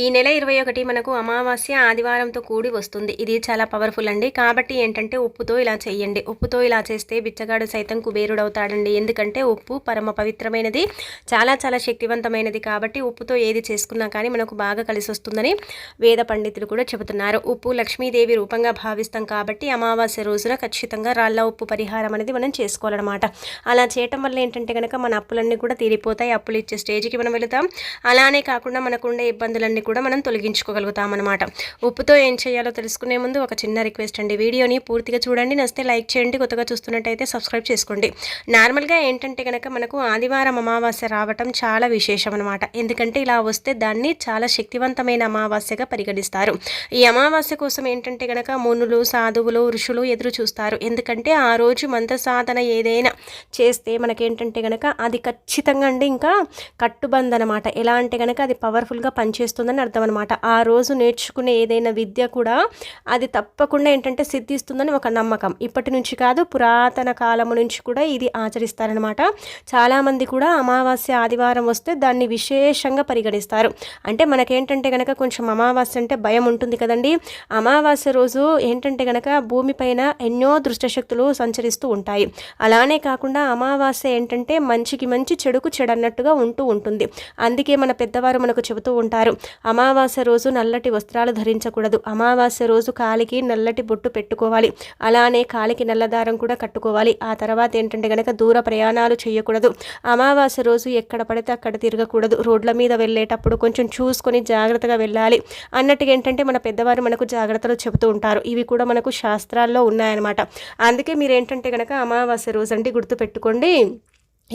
ఈ నెల ఇరవై ఒకటి మనకు అమావాస్య ఆదివారంతో కూడి వస్తుంది. ఇది చాలా పవర్ఫుల్ అండి. కాబట్టి ఏంటంటే ఉప్పుతో ఇలా చేయండి ఉప్పుతో ఇలా చేస్తే బిచ్చగాడు సైతం కుబేరుడవుతాడండి. ఎందుకంటే ఉప్పు పరమ పవిత్రమైనది చాలా చాలా శక్తివంతమైనది. కాబట్టి ఉప్పుతో ఏది చేసుకున్నా కానీ మనకు బాగా కలిసి వస్తుందని వేద పండితులు కూడా చెబుతున్నారు. ఉప్పు లక్ష్మీదేవి రూపంగా భావిస్తాం కాబట్టి అమావాస్య రోజున ఖచ్చితంగా రాళ్ళ ఉప్పు పరిహారం అనేది మనం చేసుకోవాలన్నమాట. అలా చేయటం వల్ల ఏంటంటే కనుక మన అప్పులన్నీ కూడా తీరిపోతాయి. అప్పులు ఇచ్చే స్టేజ్కి మనం వెళుతాం. అలానే కాకుండా మనకుండే ఇబ్బందులన్నీ కూడా మనం తొలగించుకోగలుగుతాం అనమాట ఉప్పుతో ఏం చేయాలో తెలుసుకునే ముందు ఒక చిన్న రిక్వెస్ట్ అండి. వీడియోని పూర్తిగా చూడండి నస్తే లైక్ చేయండి కొత్తగా చూస్తున్నట్టయితే సబ్స్క్రైబ్ చేసుకోండి. నార్మల్గా ఏంటంటే కనుక మనకు ఆదివారం అమావాస్య రావటం చాలా విశేషం అనమాట ఎందుకంటే ఇలా వస్తే దాన్ని చాలా శక్తివంతమైన అమావాస్యగా పరిగణిస్తారు. ఈ అమావాస్య కోసం ఏంటంటే కనుక మునులు సాధువులు ఋషులు ఎదురు చూస్తారు. ఎందుకంటే ఆ రోజు మంత్ర సాధన ఏదైనా చేస్తే మనకేంటంటే కనుక అది ఖచ్చితంగా అండి ఇంకా కట్టుబంద్ అనమాట ఎలా అంటే కనుక అది పవర్ఫుల్గా పనిచేస్తుంది వస్తుందని అర్థం అనమాట ఆ రోజు నేర్చుకునే ఏదైనా విద్య కూడా అది తప్పకుండా ఏంటంటే సిద్ధిస్తుందని ఒక నమ్మకం. ఇప్పటి నుంచి కాదు పురాతన కాలము నుంచి కూడా ఇది ఆచరిస్తారనమాట చాలామంది కూడా అమావాస్య ఆదివారం వస్తే దాన్ని విశేషంగా పరిగణిస్తారు. అంటే మనకేంటంటే కనుక కొంచెం అమావాస్య అంటే భయం ఉంటుంది కదండి. అమావాస్య రోజు ఏంటంటే కనుక భూమిపైన ఎన్నో దృష్టశక్తులు సంచరిస్తూ ఉంటాయి. అలానే కాకుండా అమావాస్య ఏంటంటే మంచికి మంచి చెడుకు చెడు అన్నట్టుగా ఉంటూ ఉంటుంది. అందుకే మన పెద్దవారు మనకు చెబుతూ ఉంటారు అమావాస్య రోజు నల్లటి వస్త్రాలు ధరించకూడదు. అమావాస్య రోజు కాలికి నల్లటి బొట్టు పెట్టుకోవాలి. అలానే కాలికి నల్లదారం కూడా కట్టుకోవాలి. ఆ తర్వాత ఏంటంటే కనుక దూర ప్రయాణాలు చేయకూడదు. అమావాస్య రోజు ఎక్కడ పడితే అక్కడ తిరగకూడదు. రోడ్ల మీద వెళ్ళేటప్పుడు కొంచెం చూసుకొని జాగ్రత్తగా వెళ్ళాలి. అన్నట్టుగా ఏంటంటే మన పెద్దవారు మనకు జాగ్రత్తలు చెబుతూ ఉంటారు. ఇవి కూడా మనకు శాస్త్రాల్లో ఉన్నాయన్నమాట. అందుకే మీరు ఏంటంటే కనుక అమావాస్య రోజు అంటే గుర్తుపెట్టుకోండి.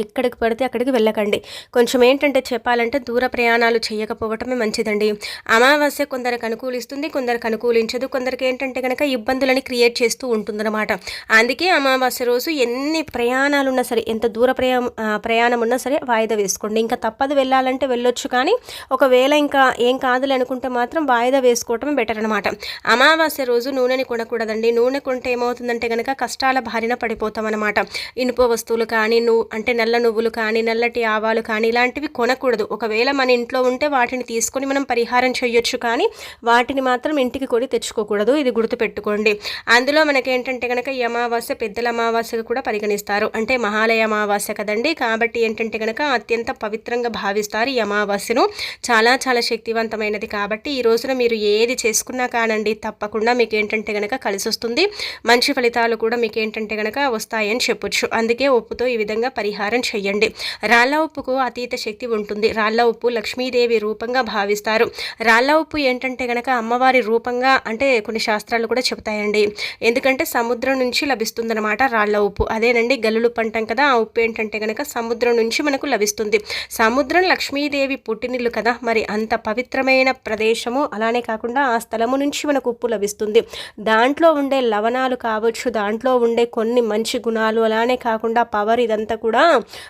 ఎక్కడికి పడితే అక్కడికి వెళ్ళకండి. కొంచెం ఏంటంటే చెప్పాలంటే దూర ప్రయాణాలు చేయకపోవటమే మంచిదండి. అమావాస్య కొందరికి అనుకూలిస్తుంది కొందరికి అనుకూలించదు కొందరికి ఏంటంటే కనుక ఇబ్బందులని క్రియేట్ చేస్తూ ఉంటుందన్నమాట. అందుకే అమావాస్య రోజు ఎన్ని ప్రయాణాలు ఉన్నా సరే ఎంత దూర ప్రయా ప్రయాణం ఉన్నా సరే వాయిదా వేసుకోండి. ఇంకా తప్పదు వెళ్ళాలంటే వెళ్ళొచ్చు కానీ ఒకవేళ ఇంకా ఏం కాదులే అనుకుంటే మాత్రం వాయిదా వేసుకోవటం బెటర్ అనమాట అమావాస్య రోజు నూనెని కొనకూడదండి. నూనె కొంటే ఏమవుతుందంటే కనుక కష్టాల బారిన పడిపోతాం అనమాట ఇనుప వస్తువులు కానీ నువ్వు అంటే నల్ల నువ్వులు కానీ నల్లటి ఆవాలు కానీ ఇలాంటివి కొనకూడదు. ఒకవేళ మన ఇంట్లో ఉంటే వాటిని తీసుకొని మనం పరిహారం చేయొచ్చు కానీ వాటిని మాత్రం ఇంటికి కొని తెచ్చుకోకూడదు. ఇది గుర్తుపెట్టుకోండి. అందులో మనకేంటంటే కనుక ఈ అమావాస్య పెద్దల అమావాస్యగా కూడా పరిగణిస్తారు. అంటే మహాలయ అమావాస్య కదండి. కాబట్టి ఏంటంటే కనుక అత్యంత పవిత్రంగా భావిస్తారు ఈ అమావాస్యను. చాలా చాలా శక్తివంతమైనది. కాబట్టి ఈ రోజున మీరు ఏది చేసుకున్నా కానండి తప్పకుండా మీకు ఏంటంటే కనుక కలిసి వస్తుంది మంచి ఫలితాలు కూడా మీకు ఏంటంటే కనుక వస్తాయని చెప్పొచ్చు. అందుకే ఒప్పుతో ఈ విధంగా పరిహారం పరిహారం చేయండి. రాళ్ళ ఉప్పుకు అతీత శక్తి ఉంటుంది. రాళ్ళ ఉప్పు లక్ష్మీదేవి రూపంగా భావిస్తారు. రాళ్ళ ఉప్పు ఏంటంటే కనుక అమ్మవారి రూపంగా అంటే కొన్ని శాస్త్రాలు కూడా చెబుతాయండి. ఎందుకంటే సముద్రం నుంచి లభిస్తుందన్నమాట రాళ్ళ ఉప్పు. అదేనండి గల్లులు పంటం కదా ఆ ఉప్పు ఏంటంటే కనుక సముద్రం నుంచి మనకు లభిస్తుంది. సముద్రం లక్ష్మీదేవి పుట్టినిల్లు కదా మరి అంత పవిత్రమైన ప్రదేశము అలానే కాకుండా ఆ స్థలము నుంచి మనకు ఉప్పు లభిస్తుంది. దాంట్లో ఉండే లవణాలు కావచ్చు దాంట్లో ఉండే కొన్ని మంచి గుణాలు అలానే కాకుండా పవర్ ఇదంతా కూడా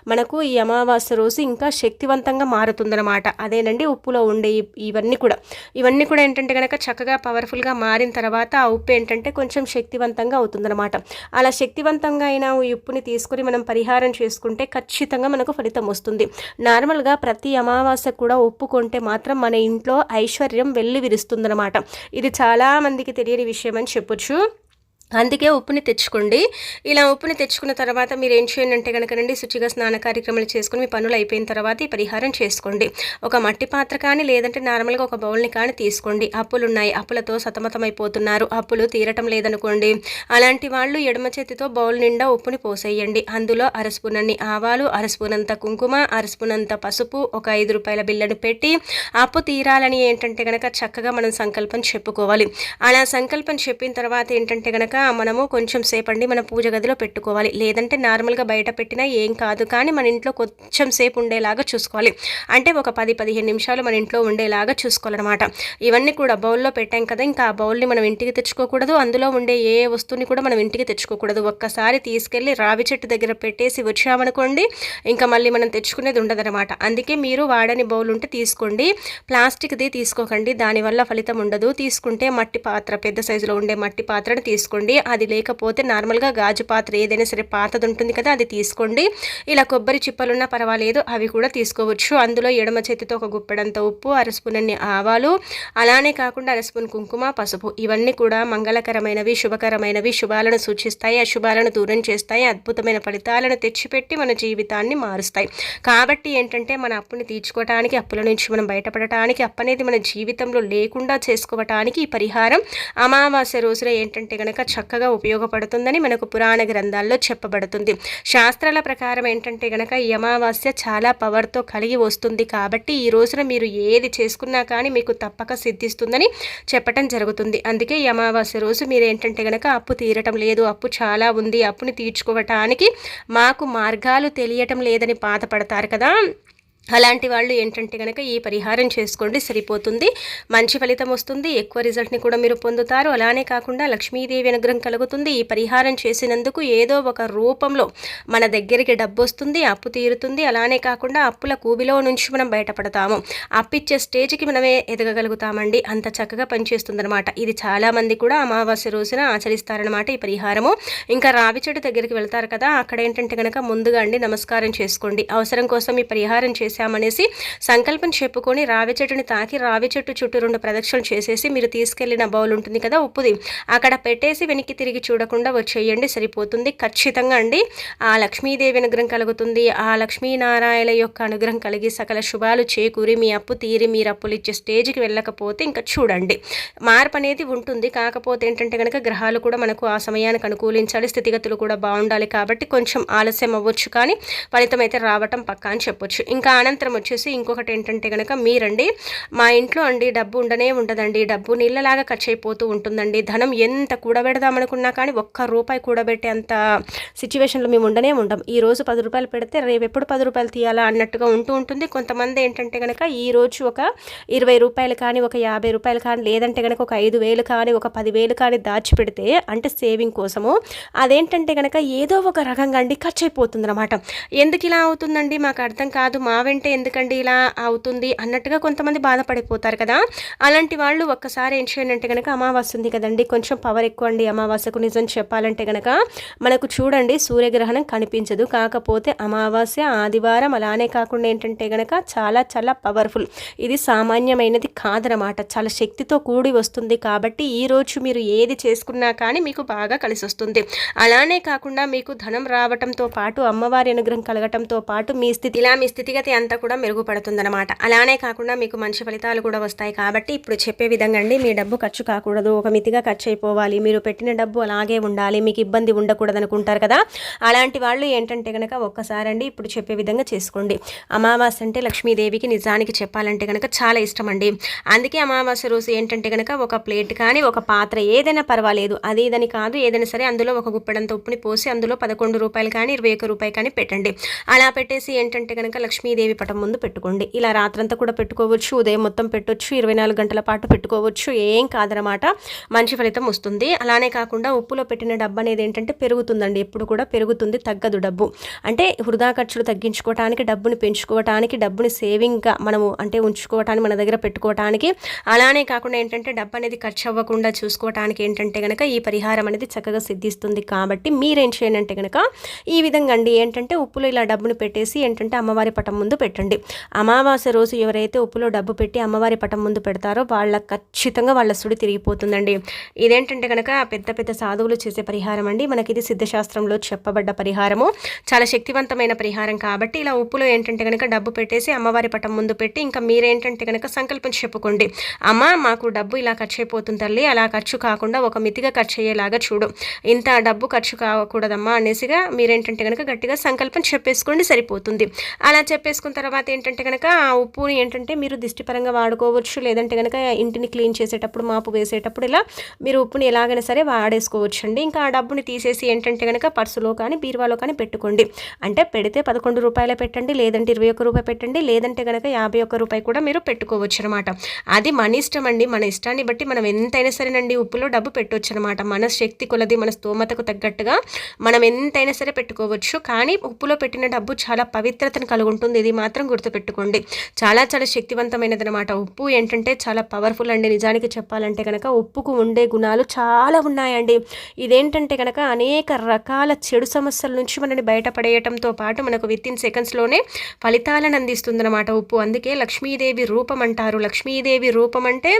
మనకు ఈ అమావాస్య రోజు ఇంకా శక్తివంతంగా మారుతుందన్నమాట. అదేనండి ఉప్పులో ఉండే ఇవన్నీ కూడా. ఇవన్నీ కూడా ఏంటంటే కనుక చక్కగా పవర్ఫుల్గా మారిన తర్వాత ఆ ఉప్పు ఏంటంటే కొంచెం శక్తివంతంగా అవుతుందన్నమాట. అలా శక్తివంతంగా అయినా ఈ ఉప్పుని తీసుకొని మనం పరిహారం చేసుకుంటే ఖచ్చితంగా మనకు ఫలితం వస్తుంది. నార్మల్గా ప్రతి అమావాస్య కూడా ఉప్పు కొంటే మాత్రం మన ఇంట్లో ఐశ్వర్యం వెళ్ళి విరుస్తుందన్నమాట ఇది చాలామందికి తెలియని విషయం అని చెప్పొచ్చు. అందుకే ఉప్పుని తెచ్చుకోండి. ఇలా ఉప్పుని తెచ్చుకున్న తర్వాత మీరు ఏం చేయండి అంటే కనుకనండి శుచిగా స్నాన కార్యక్రమాలు చేసుకుని మీ పనులు అయిపోయిన తర్వాత ఈ పరిహారం చేసుకోండి. ఒక మట్టి పాత్ర కానీ లేదంటే నార్మల్గా ఒక బౌల్ని కానీ తీసుకోండి. అప్పులు ఉన్నాయి అప్పులతో సతమతమైపోతున్నారు. అప్పులు తీరటం లేదనుకోండి. అలాంటి వాళ్ళు ఎడమ చేతితో బౌల్ నిండా ఉప్పుని పోసేయండి. అందులో అరస్పూనన్ని ఆవాలు అరస్పూనంత కుంకుమ అరస్పూనంత పసుపు ఒక ఐదు రూపాయల బిల్లను పెట్టి అప్పు తీరాలని ఏంటంటే కనుక చక్కగా మనం సంకల్పం చెప్పుకోవాలి. అలా సంకల్పం చెప్పిన తర్వాత ఏంటంటే కనుక మనము కొంచెం సేపండి మన పూజ గదిలో పెట్టుకోవాలి. లేదంటే నార్మల్గా బయట పెట్టినా ఏం కాదు. కానీ మన ఇంట్లో కొంచెం సేపు ఉండేలాగా చూసుకోవాలి. అంటే ఒక పది పదిహేను నిమిషాలు మన ఇంట్లో ఉండేలాగా చూసుకోవాలన్నమాట. ఇవన్నీ కూడా బౌల్లో పెట్టాం కదా ఇంకా ఆ బౌల్ని మనం ఇంటికి తెచ్చుకోకూడదు. అందులో ఉండే ఏ వస్తువుని కూడా మనం ఇంటికి తెచ్చుకోకూడదు. ఒక్కసారి తీసుకెళ్ళి రావి చెట్టు దగ్గర పెట్టేసి వచ్చామనుకోండి ఇంకా మళ్ళీ మనం తెచ్చుకునేది ఉండదన్నమాట. అందుకే మీరు వాడని బౌల్ ఉంటే తీసుకోండి. ప్లాస్టిక్ది తీసుకోకండి. దానివల్ల ఫలితం ఉండదు. తీసుకుంటే మట్టి పాత్ర పెద్ద సైజులో ఉండే మట్టి పాత్రను తీసుకోండి. తీసుకోండి. అది లేకపోతే నార్మల్గా గాజు పాత్ర ఏదైనా సరే పాతది ఉంటుంది కదా అది తీసుకోండి. ఇలా కొబ్బరి చిప్పలున్నా పర్వాలేదు అవి కూడా తీసుకోవచ్చు. అందులో ఎడమ చేతితో ఒక గుప్పెడంత ఉప్పు అర స్పూన్ అన్ని ఆవాలు అలానే కాకుండా అర స్పూన్ కుంకుమ పసుపు. ఇవన్నీ కూడా మంగళకరమైనవి శుభకరమైనవి శుభాలను సూచిస్తాయి. అశుభాలను దూరం చేస్తాయి. అద్భుతమైన ఫలితాలను తెచ్చిపెట్టి మన జీవితాన్ని మారుస్తాయి. కాబట్టి ఏంటంటే మన అప్పుని తీర్చుకోవటానికి అప్పుల నుంచి మనం బయటపడటానికి అప్పు అనేది మన జీవితంలో లేకుండా చేసుకోవటానికి ఈ పరిహారం అమావాస్య రోజున ఏంటంటే కనుక చక్కగా ఉపయోగపడుతుందని మనకు పురాణ గ్రంథాల్లో చెప్పబడుతుంది. శాస్త్రాల ప్రకారం ఏంటంటే గనక ఈ అమావాస్య చాలా పవర్తో కలిగి వస్తుంది కాబట్టి ఈ రోజున మీరు ఏది చేసుకున్నా కానీ మీకు తప్పక సిద్ధిస్తుందని చెప్పటం జరుగుతుంది. అందుకే ఈ అమావాస్య రోజు మీరు ఏంటంటే గనక అప్పు తీరటం లేదు అప్పు చాలా ఉంది అప్పుని తీర్చుకోవటానికి మాకు మార్గాలు తెలియటం లేదని బాధపడతారు కదా. అలాంటి వాళ్ళు ఏంటంటే కనుక ఈ పరిహారం చేసుకోండి సరిపోతుంది. మంచి ఫలితం వస్తుంది. ఎక్కువ రిజల్ట్ని కూడా మీరు పొందుతారు. అలానే కాకుండా లక్ష్మీదేవి అనుగ్రహం కలుగుతుంది. ఈ పరిహారం చేసినందుకు ఏదో ఒక రూపంలో మన దగ్గరికి డబ్బు వస్తుంది అప్పు తీరుతుంది. అలానే కాకుండా అప్పుల కూబిలో నుంచి మనం బయటపడతాము. అప్పిచ్చే స్టేజ్కి మనమే ఎదగగలుగుతామండి. అంత చక్కగా పనిచేస్తుందన్నమాట. ఇది చాలామంది కూడా అమావాస్య రోజున ఆచరిస్తారనమాట ఈ పరిహారము. ఇంకా రావి చెట్టు దగ్గరికి వెళ్తారు కదా అక్కడ ఏంటంటే కనుక ముందుగా అండి నమస్కారం చేసుకోండి. అవసరం కోసం ఈ పరిహారం చేసి చేశామనేసి సంకల్పం చెప్పుకొని రావి చెట్టుని తాకి రావి చెట్టు చుట్టూ రెండు ప్రదక్షిణలు చేసేసి మీరు తీసుకెళ్ళిన బౌల్ ఉంటుంది కదా ఉప్పుది అక్కడ పెట్టేసి వెనక్కి తిరిగి చూడకుండా వచ్చేయండి సరిపోతుంది. ఖచ్చితంగా అండి. ఆ లక్ష్మీదేవి అనుగ్రహం కలుగుతుంది. ఆ లక్ష్మీనారాయణ యొక్క అనుగ్రహం కలిగి సకల శుభాలు చేకూరి మీ అప్పు తీరి మీరు అప్పులు ఇచ్చే స్టేజ్కి వెళ్ళకపోతే ఇంకా చూడండి. మార్పు అనేది ఉంటుంది. కాకపోతే ఏంటంటే కనుక గ్రహాలు కూడా మనకు ఆ సమయానికి అనుకూలించాలి స్థితిగతులు కూడా బాగుండాలి కాబట్టి కొంచెం ఆలస్యం అవ్వచ్చు కానీ ఫలితం అయితే రావటం పక్కా అని చెప్పొచ్చు. ఇంకా అనంతరం వచ్చేసి ఇంకొకటి ఏంటంటే కనుక మీరండి మా ఇంట్లో అండి డబ్బు ఉండనే ఉండదండి. డబ్బు నీళ్ళలాగా ఖర్చు అయిపోతూ ఉంటుందండి. ధనం ఎంత కూడబెడదామనుకున్నా కానీ ఒక్క రూపాయి కూడబెట్టే అంత సిచ్యువేషన్లో మేము ఉండనే ఉండం. ఈ రోజు పది రూపాయలు పెడితే రేపు ఎప్పుడు పది రూపాయలు తీయాలా అన్నట్టుగా ఉంటూ ఉంటుంది. కొంతమంది ఏంటంటే కనుక ఈ రోజు ఒక ఇరవై రూపాయలు కానీ ఒక యాభై రూపాయలు కానీ లేదంటే కనుక ఒక ఐదు వేలు కానీ ఒక పదివేలు కానీ దాచిపెడితే అంటే సేవింగ్ కోసము అదేంటంటే కనుక ఏదో ఒక రకంగా అండి ఖర్చు అయిపోతుంది అనమాట ఎందుకు ఇలా అవుతుందండి? మాకు అర్థం కాదు. మా వెంటే ఎందుకండి ఇలా అవుతుంది అన్నట్టుగా కొంతమంది బాధపడిపోతారు కదా. అలాంటి వాళ్ళు ఒక్కసారి ఏం చేయండి అంటే కనుక అమావాస్య ఉంది కదండి. కొంచెం పవర్ ఎక్కువ అండి అమావాస్యకు నిజం చెప్పాలంటే కనుక మనకు చూడండి సూర్యగ్రహణం కనిపించదు. కాకపోతే అమావాస్య ఆదివారం అలానే కాకుండా ఏంటంటే కనుక చాలా చాలా పవర్ఫుల్ ఇది సామాన్యమైనది కాదనమాట చాలా శక్తితో కూడి వస్తుంది కాబట్టి ఈ రోజు మీరు ఏది చేసుకున్నా కానీ మీకు బాగా కలిసి వస్తుంది. అలానే కాకుండా మీకు ధనం రావటంతో పాటు అమ్మవారి అనుగ్రహం కలగటంతో పాటు మీ స్థితి ఇలా మీ స్థితిగతి అంతా కూడా మెరుగుపడుతుందన్నమాట. అలానే కాకుండా మీకు మంచి ఫలితాలు కూడా వస్తాయి కాబట్టి ఇప్పుడు చెప్పే విధంగా అండి మీ డబ్బు ఖర్చు కాకూడదు ఒక మితిగా ఖర్చు అయిపోవాలి మీరు పెట్టిన డబ్బు అలాగే ఉండాలి మీకు ఇబ్బంది ఉండకూడదు అనుకుంటారు కదా. అలాంటి వాళ్ళు ఏంటంటే కనుక ఒక్కసారి అండి ఇప్పుడు చెప్పే విధంగా చేసుకోండి. అమావాస్య అంటే లక్ష్మీదేవికి నిజానికి చెప్పాలంటే కనుక చాలా ఇష్టం అండి. అందుకే అమావాస్య రోజు ఏంటంటే కనుక ఒక ప్లేట్ కానీ ఒక పాత్ర ఏదైనా పర్వాలేదు. అది ఇదని కాదు ఏదైనా సరే అందులో ఒక గుప్పెడంత ఉప్పుని పోసి అందులో పదకొండు రూపాయలు కానీ ఇరవై ఒక్క రూపాయలు కానీ పెట్టండి. అలా పెట్టేసి ఏంటంటే కనుక లక్ష్మీదేవి పటం ముందు పెట్టుకోండి. ఇలా రాత్రంతా కూడా పెట్టుకోవచ్చు ఉదయం మొత్తం పెట్టొచ్చు ఇరవై నాలుగు గంటల పాటు పెట్టుకోవచ్చు ఏం కాదనమాట మంచి ఫలితం వస్తుంది. అలానే కాకుండా ఉప్పులో పెట్టిన డబ్బు అనేది ఏంటంటే పెరుగుతుందండి. ఎప్పుడు కూడా పెరుగుతుంది తగ్గదు డబ్బు. అంటే వృధా ఖర్చులు తగ్గించుకోవటానికి డబ్బుని పెంచుకోవటానికి డబ్బుని సేవింగ్గా మనము అంటే ఉంచుకోవటానికి మన దగ్గర పెట్టుకోవటానికి అలానే కాకుండా ఏంటంటే డబ్బు అనేది ఖర్చు అవ్వకుండా చూసుకోవటానికి ఏంటంటే కనుక ఈ పరిహారం అనేది చక్కగా సిద్ధిస్తుంది. కాబట్టి మీరేం చేయనంటే కనుక ఈ విధంగా అండి. ఏంటంటే ఉప్పులో ఇలా డబ్బును పెట్టేసి ఏంటంటే అమ్మవారి పటం ముందు పెట్టండి. అమావాస్య రోజు ఎవరైతే ఉప్పులో డబ్బు పెట్టి అమ్మవారి పటం ముందు పెడతారో వాళ్ళ ఖచ్చితంగా వాళ్ళ సుడి తిరిగిపోతుందండి. ఇదేంటంటే కనుక పెద్ద పెద్ద సాధువులు చేసే పరిహారం అండి. మనకి ఇది సిద్ధశాస్త్రంలో చెప్పబడ్డ పరిహారము. చాలా శక్తివంతమైన పరిహారం కాబట్టి ఇలా ఉప్పులో ఏంటంటే కనుక డబ్బు పెట్టేసి అమ్మవారి పటం ముందు పెట్టి ఇంకా మీరేంటంటే కనుక సంకల్పం చెప్పుకోండి. అమ్మ మాకు డబ్బు ఇలా ఖర్చు అయిపోతుంది తల్లి. అలా ఖర్చు కాకుండా ఒక మితిగా ఖర్చు అయ్యేలాగా చూడు. ఇంత డబ్బు ఖర్చు కాకూడదమ్మా అనేసిగా మీరేంటంటే కనుక గట్టిగా సంకల్పం చెప్పేసుకోండి సరిపోతుంది. అలా చెప్పేసుకున్న తర్వాత ఏంటంటే కనుక ఆ ఉప్పుని ఏంటంటే మీరు దిష్టిపరంగా వాడుకోవచ్చు లేదంటే కనుక ఇంటిని క్లీన్ చేసేటప్పుడు మాపు వేసేటప్పుడు ఇలా మీరు ఉప్పుని ఎలాగైనా సరే వాడేసుకోవచ్చు అండి ఇంకా ఆ డబ్బుని తీసేసి ఏంటంటే కనుక పర్సులో కానీ బీరువాలో కానీ పెట్టుకోండి. అంటే పెడితే పదకొండు రూపాయలు పెట్టండి లేదంటే ఇరవై ఒక్క రూపాయి పెట్టండి లేదంటే కనుక యాభై ఒక్క రూపాయి కూడా మీరు పెట్టుకోవచ్చు అనమాట అది మన ఇష్టం అండి మన ఇష్టాన్ని బట్టి మనం ఎంతైనా సరేనండి ఉప్పులో డబ్బు పెట్టవచ్చు అనమాట మన శక్తి కొలది మన స్తోమతకు తగ్గట్టుగా మనం ఎంతైనా సరే పెట్టుకోవచ్చు. కానీ ఉప్పులో పెట్టిన డబ్బు చాలా పవిత్రతను కలుగుంటుంది. ఇది మాత్రం గుర్తుపెట్టుకోండి. చాలా చాలా శక్తివంతమైనది అనమాట ఉప్పు ఏంటంటే చాలా పవర్ఫుల్ అండి. నిజానికి చెప్పాలంటే కనుక ఉప్పుకు ఉండే గుణాలు చాలా ఉన్నాయండి. ఇదేంటంటే కనుక అనేక రకాల చెడు సమస్యల నుంచి మనని బయటపడేయటంతో పాటు మనకు విత్ ఇన్ సెకండ్స్లోనే ఫలితాలను అందిస్తుందన్నమాట ఉప్పు. అందుకే లక్ష్మీదేవి రూపం అంటారు. లక్ష్మీదేవి రూపం అంటే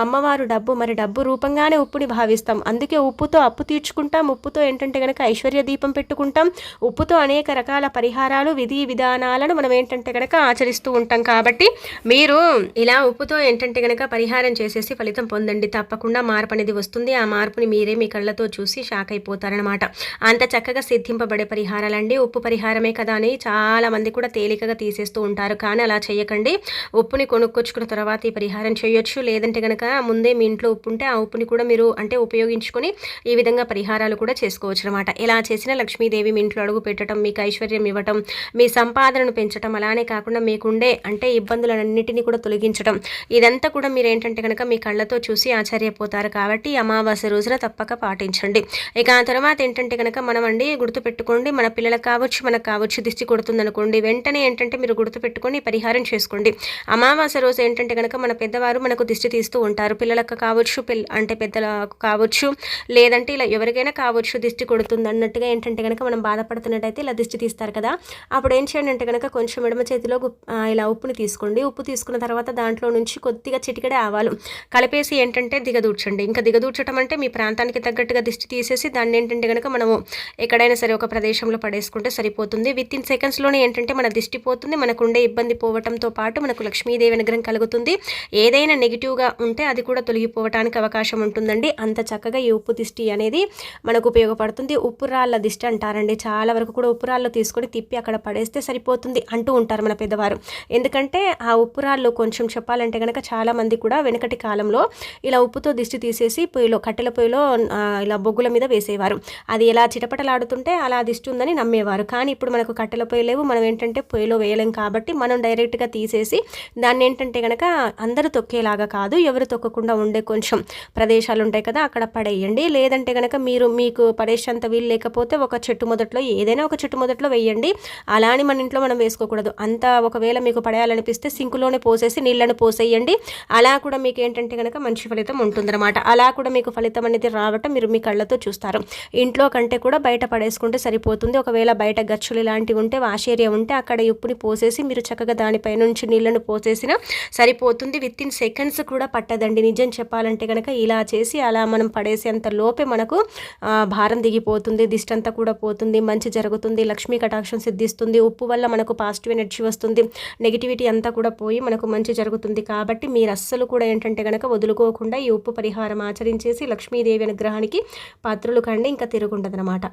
అమ్మవారు డబ్బు. మరి డబ్బు రూపంగానే ఉప్పుని భావిస్తాం. అందుకే ఉప్పుతో అప్పు తీర్చుకుంటాం. ఉప్పుతో ఏంటంటే కనుక ఐశ్వర్య దీపం పెట్టుకుంటాం. ఉప్పుతో అనేక రకాల పరిహారాలు విధి విధానాలను మనం ఏంటంటే కనుక ఆచరిస్తూ ఉంటాం కాబట్టి మీరు ఇలా ఉప్పుతో ఏంటంటే కనుక పరిహారం చేసేసి ఫలితం పొందండి. తప్పకుండా మార్పు అనేది వస్తుంది. ఆ మార్పుని మీరే మీ కళ్ళతో చూసి షాక్ అయిపోతారనమాట అంత చక్కగా సిద్ధింపబడే పరిహారాలండి. ఉప్పు పరిహారమే కదా అని చాలా మంది కూడా తేలికగా తీసేస్తూ ఉంటారు. కానీ అలా చేయకండి. ఉప్పుని కొనుక్కొచ్చుకున్న తర్వాత ఈ పరిహారం చేయొచ్చు. లేదంటే కనుక ముందే మీ ఇంట్లో ఉప్పు ఉంటే ఆ ఉప్పుని కూడా మీరు అంటే ఉపయోగించుకొని ఈ విధంగా పరిహారాలు కూడా చేసుకోవచ్చు అనమాట ఇలా చేసిన లక్ష్మీదేవి మీ ఇంట్లో అడుగు పెట్టడం మీకు ఐశ్వర్యం ఇవ్వటం మీ సంపాదనను పెంచడం అలా అలానే కాకుండా మీకుండే అంటే ఇబ్బందులన్నింటినీ కూడా తొలగించడం. ఇదంతా కూడా మీరు ఏంటంటే కనుక మీ కళ్ళతో చూసి ఆశ్చర్యపోతారు కాబట్టి అమావాస్య రోజున తప్పక పాటించండి. ఇక ఆ తర్వాత ఏంటంటే కనుక మనం అండి గుర్తుపెట్టుకోండి మన పిల్లలకు కావచ్చు మనకు కావచ్చు దిష్టి కొడుతుంది అనుకోండి వెంటనే ఏంటంటే మీరు గుర్తుపెట్టుకొని పరిహారం చేసుకోండి. అమావాస్య రోజు ఏంటంటే కనుక మన పెద్దవారు మనకు దిష్టి తీస్తూ ఉంటారు. పిల్లలకు కావచ్చు పిల్ల అంటే పెద్దలకు కావచ్చు లేదంటే ఇలా ఎవరికైనా కావచ్చు దిష్టి కొడుతుంది అన్నట్టుగా ఏంటంటే కనుక మనం బాధపడుతున్నట్టయితే ఇలా దిష్టి తీస్తారు కదా. అప్పుడు ఏం చేయండి అంటే కనుక కొంచెం ఎడమ చేతిలో ఇలా ఉప్పుని తీసుకోండి. ఉప్పు తీసుకున్న తర్వాత దాంట్లో నుంచి కొద్దిగా చిటికడే ఆవాలు కలిపేసి ఏంటంటే దిగదూడ్చండి ఇంకా దిగదూడ్చడం అంటే మీ ప్రాంతానికి తగ్గట్టుగా దిష్టి తీసేసి దాన్ని ఏంటంటే కనుక మనము ఎక్కడైనా సరే ఒక ప్రదేశంలో పడేసుకుంటే సరిపోతుంది. విత్ ఇన్ సెకండ్స్లోనే ఏంటంటే మన దిష్టి పోతుంది. మనకు ఉండే ఇబ్బంది పోవటంతో పాటు మనకు లక్ష్మీదేవి అనుగ్రహం కలుగుతుంది. ఏదైనా నెగిటివ్గా ఉంటే అది కూడా తొలగిపోవటానికి అవకాశం ఉంటుందండి. అంత చక్కగా ఈ ఉప్పు దిష్టి అనేది మనకు ఉపయోగపడుతుంది. ఉప్పు రాళ్ళ దిష్టి అంటారండి. చాలా వరకు కూడా ఉప్పు రాళ్ళు తీసుకొని తిప్పి అక్కడ పడేస్తే సరిపోతుంది అంటూ ఉంటారు మన పెద్దవారు. ఎందుకంటే ఆ ఉప్పురాళ్ళు కొంచెం చెప్పాలంటే కనుక చాలామంది కూడా వెనకటి కాలంలో ఇలా ఉప్పుతో దిష్టి తీసేసి పొయ్యిలో కట్టెల పొయ్యిలో ఇలా బొగ్గుల మీద వేసేవారు. అది ఎలా చిటపటలాడుతుంటే అలా దిష్టి ఉందని నమ్మేవారు. కానీ ఇప్పుడు మనకు కట్టెల పొయ్యి లేవు మనం ఏంటంటే పొయ్యిలో వేయలేం కాబట్టి మనం డైరెక్ట్గా తీసేసి దాన్ని ఏంటంటే కనుక అందరూ తొక్కేలాగా కాదు ఎవరు తొక్కకుండా ఉండే కొంచెం ప్రదేశాలు ఉంటాయి కదా అక్కడ పడేయండి. లేదంటే కనుక మీరు మీకు పడేసేంత వీలు లేకపోతే ఒక చెట్టు మొదట్లో ఏదైనా ఒక చెట్టు మొదట్లో వేయండి. అలా అని మన ఇంట్లో మనం వేసుకోకూడదు. అంత ఒకవేళ మీకు పడేయాలనిపిస్తే సింకులోనే పోసేసి నీళ్ళను పోసేయండి. అలా కూడా మీకు ఏంటంటే కనుక మంచి ఫలితం ఉంటుందన్నమాట. అలా కూడా మీకు ఫలితం అనేది రావటం మీరు మీ కళ్ళతో చూస్తారు. ఇంట్లో కంటే కూడా బయట పడేసుకుంటే సరిపోతుంది. ఒకవేళ బయట గచ్చులు ఇలాంటివి ఉంటే వాషేరియా ఏరియా ఉంటే అక్కడ ఉప్పుని పోసేసి మీరు చక్కగా దానిపై నుంచి నీళ్ళను పోసేసినా సరిపోతుంది. విత్ ఇన్ సెకండ్స్ కూడా పట్టదండి. నిజం చెప్పాలంటే కనుక ఇలా చేసి అలా మనం పడేసేంత లోపే మనకు భారం దిగిపోతుంది. దిష్టంతా కూడా పోతుంది. మంచి జరుగుతుంది. లక్ష్మీ కటాక్షం సిద్ధిస్తుంది. ఉప్పు వల్ల మనకు పాజిటివ్ ఎనర్జీ వస్తుంది. నెగిటివిటీ అంతా కూడా పోయి మనకు మంచి జరుగుతుంది. కాబట్టి మీరు అస్సలు కూడా ఏంటంటే కనుక వదులుకోకుండా ఈ ఉప్పు పరిహారం ఆచరించేసి లక్ష్మీదేవి అనుగ్రహానికి పాత్రలు కండి. ఇంకా తిరుగుండదనమాట